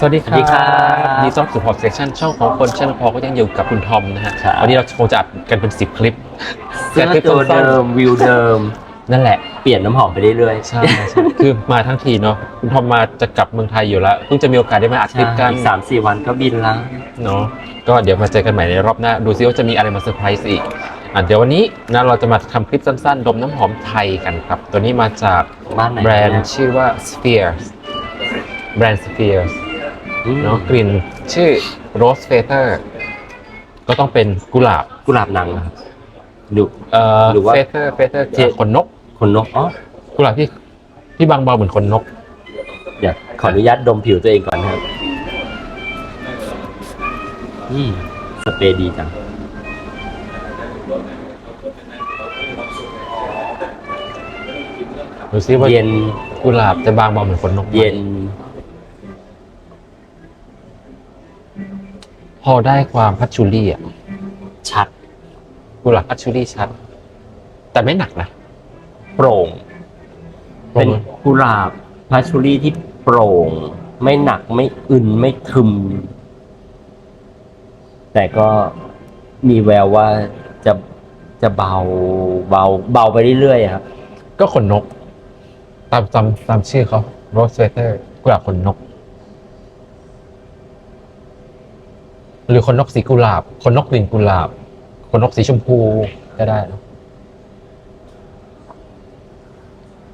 สวัสดีคสวัสดีครัรับบดีต้อนรับสู่พอดเซชันช่องของคนเช่นพอก็ยังอยู่กับคุณทอมนะฮะครับ วันนี้เราคงจะอัดกันเป็นสิบคลิปเสื้อคลิปตัวสั้นเดิมวิวเดิม ๆนั่นแหละ เปลี่ยนน้ำหอมไปเรื่อยๆใช่ใช่คือมาทั้งทีเนาะคุณทอมมาจะกลับเมืองไทยอยู่แล้วเพิ่งจะมีโอกาสได้มาอัดคลิปกันอีกสามสี่วันก็บินแล้ว เนาะก็เดี๋ยวมาเจอกันใหม่ในรอบหน้า ดูซิว่าจะมีอะไรมาเซอร์ไพรส์อีกอะเดี๋ยววันนี้นะเราจะมาทำคลิปสั้นๆ ดมน้ำหอมไทยกันครับ ตัวนี้มาจากบ้านไหนแบรนด์เนี่ยชื่อว่า Spheres แบรนด์ Spheres อืม เนาะกลิ่นชื่อ Rose Feather ก็ต้องเป็นกุหลาบกุหลาบหนังนะครับดูเอ่อหรือว่า Feather Feather ที่ขนนกคนนกอ๋อกุหลาบที่ที่บางเบาเหมือนขนนกเดี๋ยวขออนุญาตดมผิวตัวเองก่อนนะครับอืมสเปรย์ดีจังดูซิว่าเย็นกุหลาบจะบางเบาเหมือนขนนกไหมเย็น อได้ความพัชชูรี่อะชัดกุหลาบพัชชูรี่ชัด แต่ไม่หนักนะ โปร่ง เป็นกุหลาบพาชูรี่ที่โปร่ง ไม่หนักไม่อึนไม่ทึม แต่ก็มีแววว่าจะจะเบาเบาเบาไปเรื่อยๆอะครับ ก็ขนนก ตามตามตามชื่อเขา Rose Feather กุหลาบขนนก หรือขนนกสีกุหลาบขนนกกลิ่นกุหลาบขนนกสีชมพูก็ได้เนอะ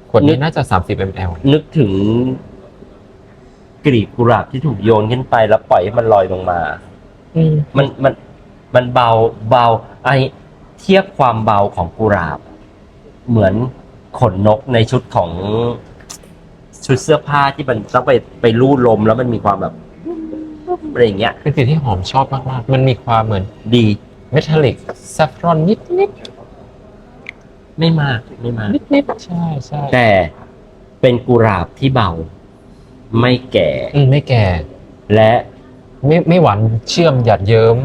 ขวดนี้น่าจะ 30 ml นึกถึงกลีบกุหลาบที่ถูกโยนขึ้นไปแล้วปล่อยให้มันลอยลงมาอืมมันมันมันเบาเบาไอเทียบความเบาของกุหลาบ เหมือนขนนกในชุดของชุดเสื้อผ้าที่มันต้องไปไปลู่ลมแล้วมันมีความแบบ อะไรอย่างเงี้ย เป็นกลิ่นที่หอมชอบมากๆ มันมีความเหมือนดีเมทัลลิกซ a ฟรอนนิดนิดไม่มากไม่มากนิดนิดๆ ใช่ใช่แต่เป็นกุหลาบที่เบา ไม่แก่ อืมไม่แก่ และไม่ไม่หวานเชื่อมหยาดเยิ้ม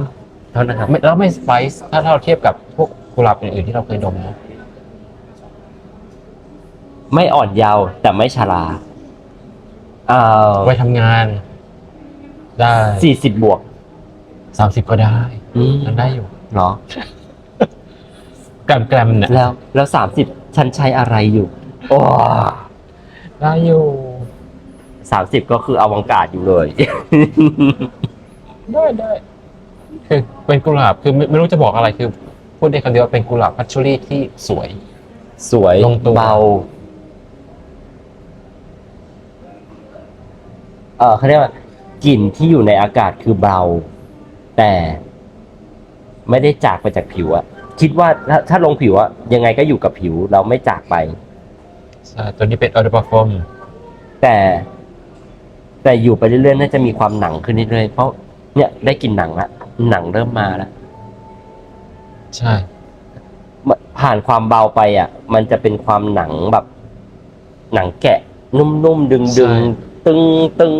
เท่านะครับไม่แล้วไม่สไปซ์ถ้าเราเทียบกับพวกกุหลาบอื่นๆที่เราเคยดมนะไม่อ่อนเยาว์แต่ไม่ชราเอ่อไว้ทำงาน ได้สี่สิบบวกสามสิบก็ได้อืมยังได้อยู่เหรอ แกรมแกรมๆเนี่ย แล้วแล้วสามสิบฉันใช้อะไรอยู่โอ้ได้อยู่สามสิบก็คืออวังการอยู่เลย ได้ได้คือเป็นกุหลาบคือไม่ไม่รู้จะบอกอะไรคือ พูดได้คำเดียวว่าเป็นกุหลาบพัชชูรี่ที่สวย สวยลงตัว เบาเออเขาเรียกว่า กลิ่นที่อยู่ในอากาศคือเบา แต่ไม่ได้จากไปจากผิวอะคิดว่าถ้าถ้าลงผิวอะยังไงก็อยู่กับผิวเราไม่จากไป ใช่ตัวนี้เป็นออเดอร์ปฟอมแต่แต่อยู่ไปเรื่อยๆน่าจะมีความหนังขึ้นเรื่อยๆเพราะเนี่ยได้กลินหนังละหนังเริ่มมาแล้วใช่ ผ่านความเบาไปอะ มันจะเป็นความหนังแบบ หนังแกะ นุ่มๆดึงดึงๆตึงตึง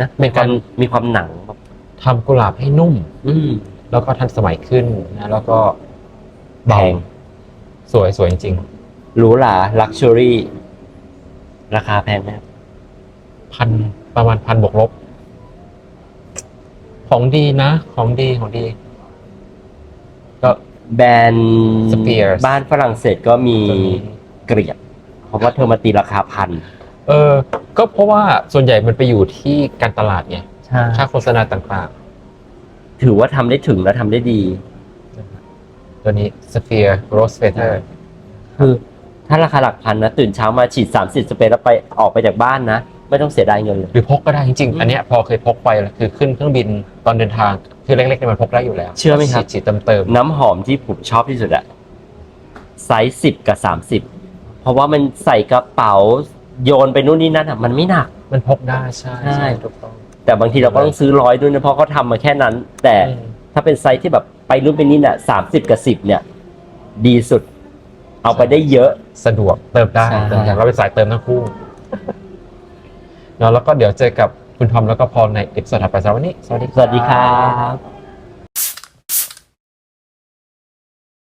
นะมีความมีความหนังแบบทำกุหลาบให้นุ่ม อืม แล้วก็ทันสมัยขึ้นนะแล้วก็แพเบางสวยสวยจริงหรูหราลักชัวรี่ ราคาแพงไหมครับๆพันประมาณพันบวกลบ ของดีนะ ของดีของดี ก็ แบรนด์ Spears บ้านฝรั่งเศสก็มีตัวนี้ เกลียดเพราะว่าเธอมาตีราคาพัน เออ ก็เพราะว่าส่วนใหญ่มันไปอยู่ที่การตลาดไงใช่ค่าโฆษณาต่างถือว่าทำได้ถึงและทำได้ดี ๆ ตัวนี้ Sphere Rose Feather คือ ถ้าราคาหลักพันนะ ตื่นเช้ามาฉีดสามสิบสเปรย์แล้วไปออกไปจากบ้านนะ ไม่ต้องเสียดายเงินเลย หรือพกก็ได้จริง อืมๆอันเนี้ยพอเคยพกไปแล้วคือขึ้นเครื่องบินตอนเดินทาง คือเล็กๆเนี่ยมันพกได้อยู่แล้วเชื่อไหมครับ ฉีดฉีดเติมเติมน้ำหอมที่ผมชอบที่สุดอะไซส์สิบกับสามสิบเพราะว่ามันใส่กระเป๋า โยนไปนู่นนี่นั่นอะมันไม่หนัก มันพกได้ใช่ใช่ ถูกต้อง แต่บางทีเราก็ต้องซื้อร้อยด้วยนะเพราะเขาทำมาแค่นั้น แต่อืมถ้าเป็นไซส์ที่แบบไปรุ่นไปนี่เนี่ยสามสิบกับสิบเนี่ย ดีสุด เอาไปได้เยอะ สะดวกเติมได้ใช่ เติมอย่างเราเป็นสายเติมทั้งคู่เนาะแล้วก็เดี๋ยวเจอกับคุณทอมแล้วก็พอลในเอพิโซดถัดไปสำหรับวันนี้สวัสดีสวัสดีครับ